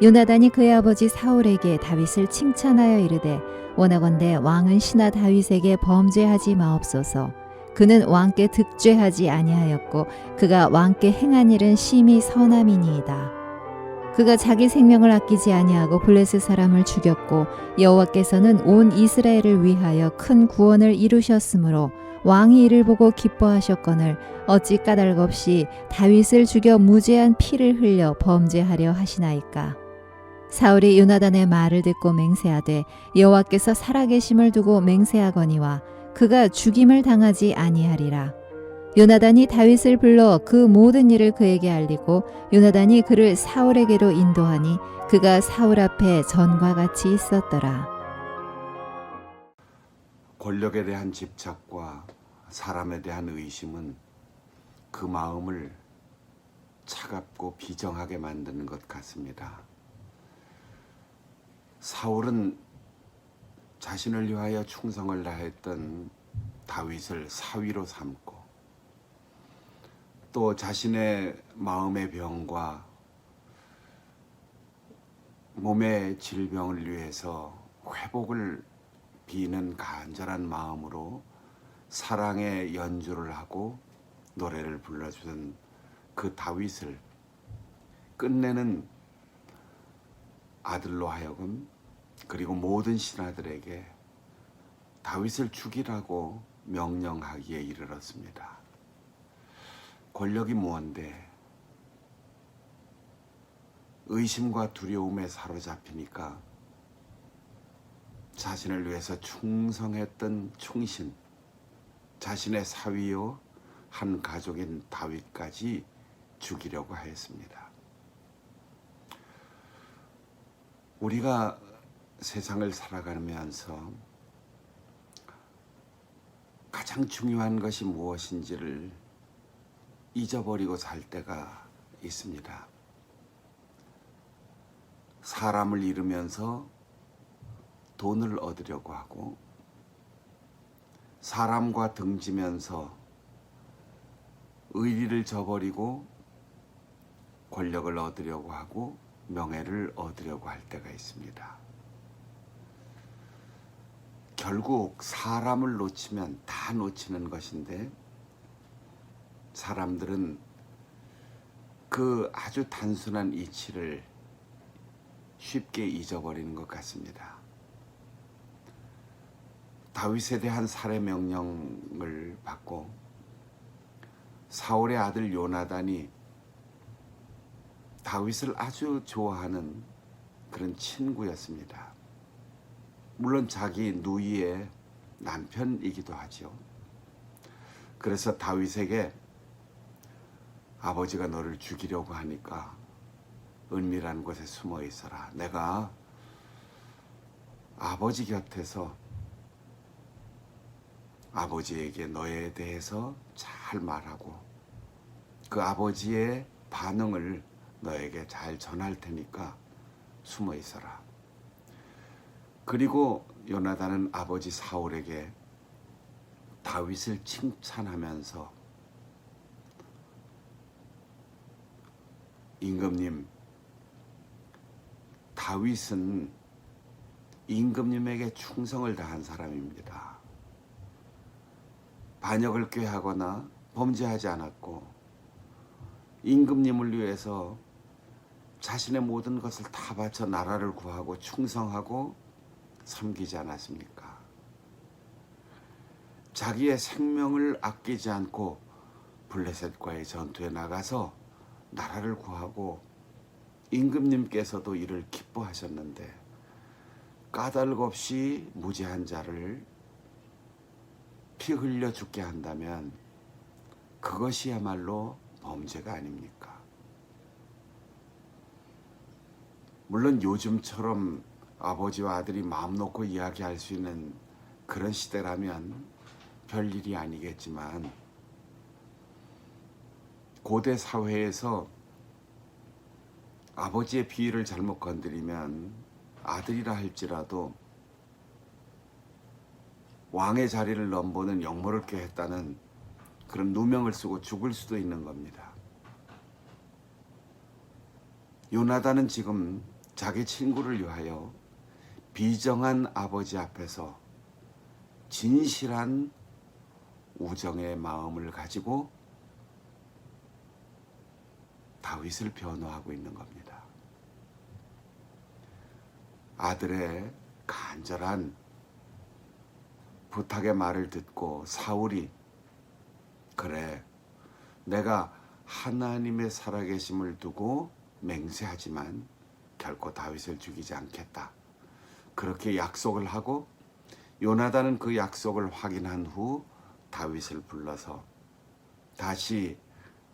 요나단이 그의 아버지 사울에게 다윗을 칭찬하여 이르되 원하건대 왕은 신하 다윗에게 범죄하지 마옵소서. 그는 왕께 득죄하지 아니하였고 그가 왕께 행한 일은 심히 선함이니이다. 그가 자기 생명을 아끼지 아니하고 블레셋 사람을 죽였고 여호와께서는 온 이스라엘을 위하여 큰 구원을 이루셨으므로 왕이 이를 보고 기뻐하셨거늘 어찌 까닭 없이 다윗을 죽여 무죄한 피를 흘려 범죄하려 하시나이까 사울이 요나단의 말을 듣고 맹세하되 여호와께서 살아계심을 두고 맹세하거니와 그가 죽임을 당하지 아니하리라 요나단이 다윗을 불러 그 모든 일을 그에게 알리고 요나단이 그를 사울에게로 인도하니 그가 사울 앞에 전과 같이 있었더라 권력에 대한 집착과 사람에 대한 의심은 그 마음을 차갑고 비정하게 만드는 것 같습니다. 사울은 자신을 위하여 충성을 다했던 다윗을 사위로 삼고 또 자신의 마음의 병과 몸의 질병을 위해서 회복을 비는 간절한 마음으로 사랑의 연주를 하고 노래를 불러주던 그 다윗을 끝내는 아들로 하여금 그리고 모든 신하들에게 다윗을 죽이라고 명령하기에 이르렀습니다. 권력이 무언데 의심과 두려움에 사로잡히니까 자신을 위해서 충성했던 충신, 자신의 사위요 한 가족인 다윗까지 죽이려고 하였습니다. 우리가 세상을 살아가면서 가장 중요한 것이 무엇인지를 잊어버리고 살 때가 있습니다. 사람을 잃으면서 돈을 얻으려고 하고 사람과 등지면서 의리를 저버리고 권력을 얻으려고 하고 명예를 얻으려고 할 때가 있습니다. 결국 사람을 놓치면 다 놓치는 것인데 사람들은 그 아주 단순한 이치를 쉽게 잊어버리는 것 같습니다. 다윗에 대한 살해 명령을 받고 사울의 아들 요나단이 다윗을 아주 좋아하는 그런 친구였습니다. 물론 자기 누이의 남편이기도 하죠. 그래서 다윗에게 아버지가 너를 죽이려고 하니까 은밀한 곳에 숨어 있어라. 내가 아버지 곁에서 아버지에게 너에 대해서 잘 말하고 그 아버지의 반응을 너에게 잘 전할 테니까 숨어 있어라. 그리고 요나단은 아버지 사울에게 다윗을 칭찬하면서 임금님 다윗은 임금님에게 충성을 다한 사람입니다. 반역을 꾀하거나 범죄하지 않았고 임금님을 위해서 자신의 모든 것을 다 바쳐 나라를 구하고 충성하고 섬기지 않았습니까? 자기의 생명을 아끼지 않고 블레셋과의 전투에 나가서 나라를 구하고 임금님께서도 이를 기뻐하셨는데 까닭 없이 무죄한 자를 피 흘려 죽게 한다면 그것이야말로 범죄가 아닙니까? 물론 요즘처럼 아버지와 아들이 마음 놓고 이야기할 수 있는 그런 시대라면 별일이 아니겠지만 고대 사회에서 아버지의 비위를 잘못 건드리면 아들이라 할지라도 왕의 자리를 넘보는 역모를 꾀했다는 그런 누명을 쓰고 죽을 수도 있는 겁니다. 요나단은 지금 자기 친구를 위하여 비정한 아버지 앞에서 진실한 우정의 마음을 가지고 다윗을 변호하고 있는 겁니다. 아들의 간절한 부탁의 말을 듣고 사울이 그래 내가 하나님의 살아계심을 두고 맹세하지만 결코 다윗을 죽이지 않겠다. 그렇게 약속을 하고 요나단은 그 약속을 확인한 후 다윗을 불러서 다시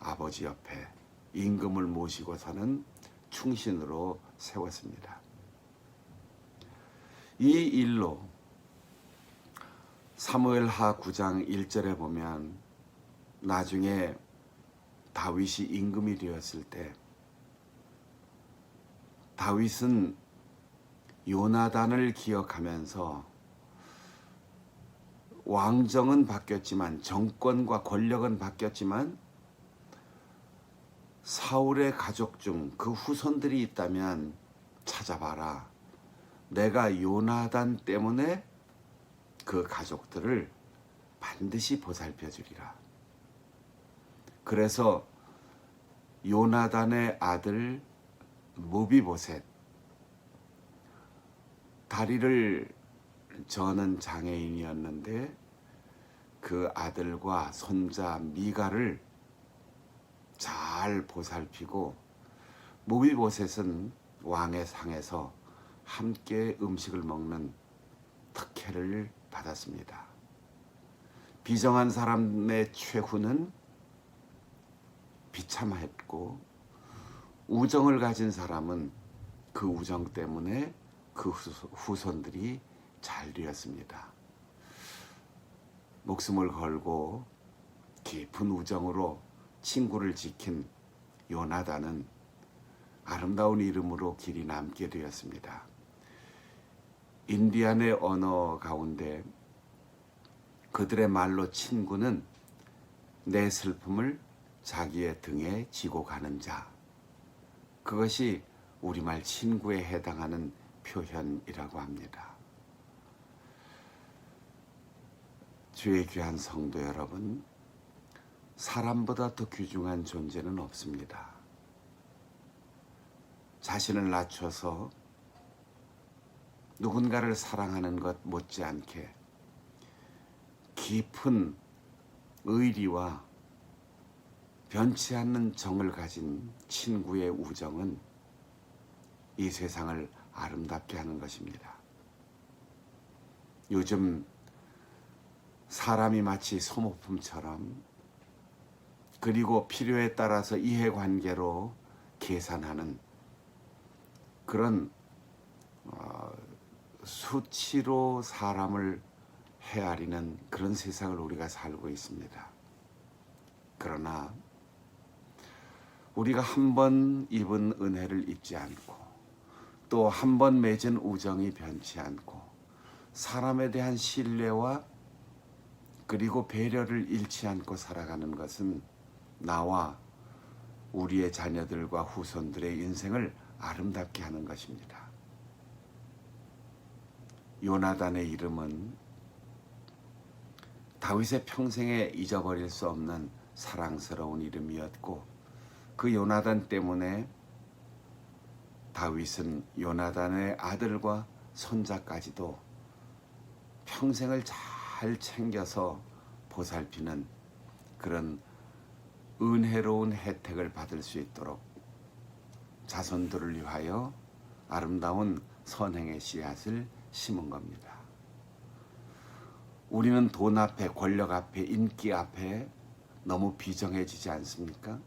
아버지 옆에 임금을 모시고서는 충신으로 세웠습니다. 이 일로 사무엘하 9장 1절에 보면 나중에 다윗이 임금이 되었을 때 다윗은 요나단을 기억하면서 왕정은 바뀌었지만 정권과 권력은 바뀌었지만 사울의 가족 중 그 후손들이 있다면 찾아봐라. 내가 요나단 때문에 그 가족들을 반드시 보살펴 주리라. 그래서 요나단의 아들 모비보셋 다리를 저는 장애인이었는데 그 아들과 손자 미가를 잘 보살피고 모비보셋은 왕의 상에서 함께 음식을 먹는 특혜를 받았습니다. 비정한 사람의 최후는 비참했고 우정을 가진 사람은 그 우정 때문에 그 후손- 후손들이 잘 되었습니다. 목숨을 걸고 깊은 우정으로 친구를 지킨 요나단은 아름다운 이름으로 길이 남게 되었습니다. 인디안의 언어 가운데 그들의 말로 친구는 내 슬픔을 자기의 등에 지고 가는 자. 그것이 우리말 친구에 해당하는 표현이라고 합니다. 주의 귀한 성도 여러분, 사람보다 더 귀중한 존재는 없습니다. 자신을 낮춰서 누군가를 사랑하는 것 못지않게 깊은 의리와 변치 않는 정을 가진 친구의 우정은 이 세상을 아름답게 하는 것입니다. 요즘 사람이 마치 소모품처럼 그리고 필요에 따라서 이해관계로 계산하는 그런 어, 수치로 사람을 헤아리는 그런 세상을 우리가 살고 있습니다. 그러나 우리가 한 번 입은 은혜를 잊지 않고 또 한 번 맺은 우정이 변치 않고 사람에 대한 신뢰와 그리고 배려를 잃지 않고 살아가는 것은 나와 우리의 자녀들과 후손들의 인생을 아름답게 하는 것입니다. 요나단의 이름은 다윗의 평생에 잊어버릴 수 없는 사랑스러운 이름이었고 그 요나단 때문에 다윗은 요나단의 아들과 손자까지도 평생을 잘 챙겨서 보살피는 그런 은혜로운 혜택을 받을 수 있도록 자손들을 위하여 아름다운 선행의 씨앗을 심은 겁니다. 우리는 돈 앞에, 권력 앞에, 인기 앞에 너무 비정해지지 않습니까?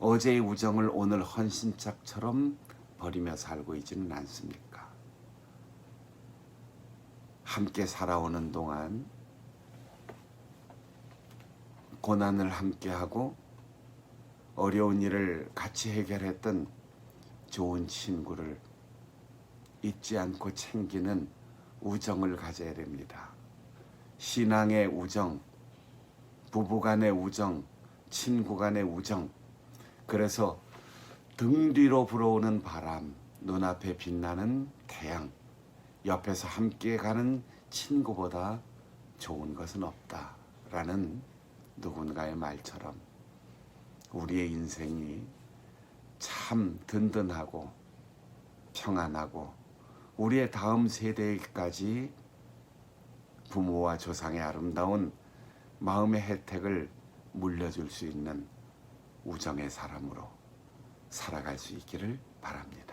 어제의 우정을 오늘 헌신짝처럼 버리며 살고 있지는 않습니까? 함께 살아오는 동안 고난을 함께하고 어려운 일을 같이 해결했던 좋은 친구를 잊지 않고 챙기는 우정을 가져야 됩니다. 신앙의 우정, 부부 간의 우정, 친구 간의 우정. 그래서 등 뒤로 불어오는 바람, 눈앞에 빛나는 태양, 옆에서 함께 가는 친구보다 좋은 것은 없다 라는 누군가의 말처럼 우리의 인생이 참 든든하고 평안하고 우리의 다음 세대까지 부모와 조상의 아름다운 마음의 혜택을 물려줄 수 있는 우정의 사람으로 살아갈 수 있기를 바랍니다.